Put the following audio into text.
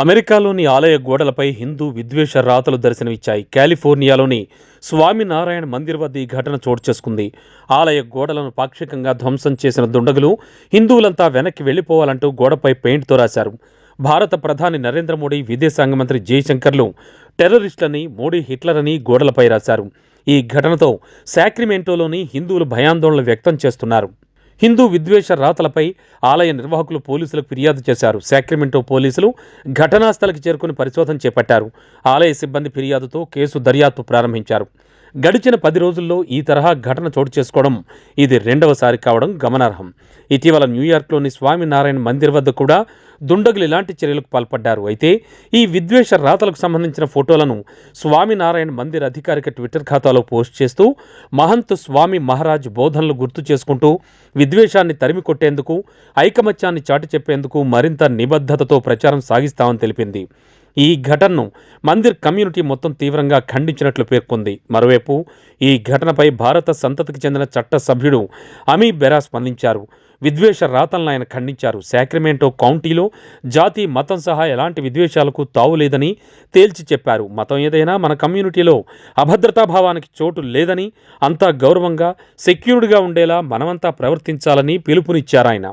అమెరికాలోని ఆలయ గోడలపై హిందూ విద్వేష రాతలు దర్శనమిచ్చాయి. కాలిఫోర్నియాలోని స్వామినారాయణ మందిర్ వద్ద ఈ ఘటన చోటు చేసుకుంది. ఆలయ గోడలను పాక్షికంగా ధ్వంసం చేసిన దుండగులు హిందువులంతా వెనక్కి వెళ్ళిపోవాలంటూ గోడపై పెయింట్తో రాశారు. భారత ప్రధాని నరేంద్ర మోడీ విదేశాంగ మంత్రి జయశంకర్లు టెర్రరిస్టులని మోడీ హిట్లర్ అని గోడలపై రాశారు. ఈ ఘటనతో శాక్రిమెంటోలోని హిందువులు భయాందోళన వ్యక్తం చేస్తున్నారు. హిందూ విద్వేష రాతలపై ఆలయ నిర్వాహకులు పోలీసులకు ఫిర్యాదు చేశారు. శాక్రిమెంటో పోలీసులు ఘటనా స్థలికి చేరుకుని పరిశోధన చేపట్టారు. ఆలయ సిబ్బంది ఫిర్యాదుతో కేసు దర్యాప్తు ప్రారంభించారు. గడిచిన పది రోజుల్లో ఈ తరహా ఘటన చోటు చేసుకోవడం ఇది రెండవసారి కావడం గమనార్హం. ఇటీవల న్యూయార్క్లోని స్వామినారాయణ మందిర్ వద్ద కూడా దుండగులు ఇలాంటి చర్యలకు పాల్పడ్డారు. అయితే ఈ విద్వేష రాతలకు సంబంధించిన ఫోటోలను స్వామినారాయణ మందిర్ అధికారిక ట్విట్టర్ ఖాతాలో పోస్ట్ చేస్తూ మహంత్ స్వామి మహారాజ్ బోధనలు గుర్తు చేసుకుంటూ విద్వేషాన్ని తరిమి కొట్టేందుకు ఐకమత్యాన్ని చాటి చెప్పేందుకు మరింత నిబద్ధతతో ప్రచారం సాగిస్తామని తెలిపింది. ఈ ఘటనను మందిర్ కమ్యూనిటీ మొత్తం తీవ్రంగా ఖండించినట్లు పేర్కొంది. మరోవైపు ఈ ఘటనపై భారత సంతతికి చెందిన చట్ట సభ్యుడు అమీ బెరా స్పందించారు. విద్వేష రాతలను ఆయన ఖండించారు. శాక్రమెంటో కౌంటీలో జాతి మతం సహా ఎలాంటి విద్వేషాలకు తావు లేదని తేల్చి చెప్పారు. మతం ఏదైనా మన కమ్యూనిటీలో అభద్రతాభావానికి చోటు లేదని అంతా గౌరవంగా సెక్యూర్డ్గా ఉండేలా మనమంతా ప్రవర్తించాలని పిలుపునిచ్చారాయన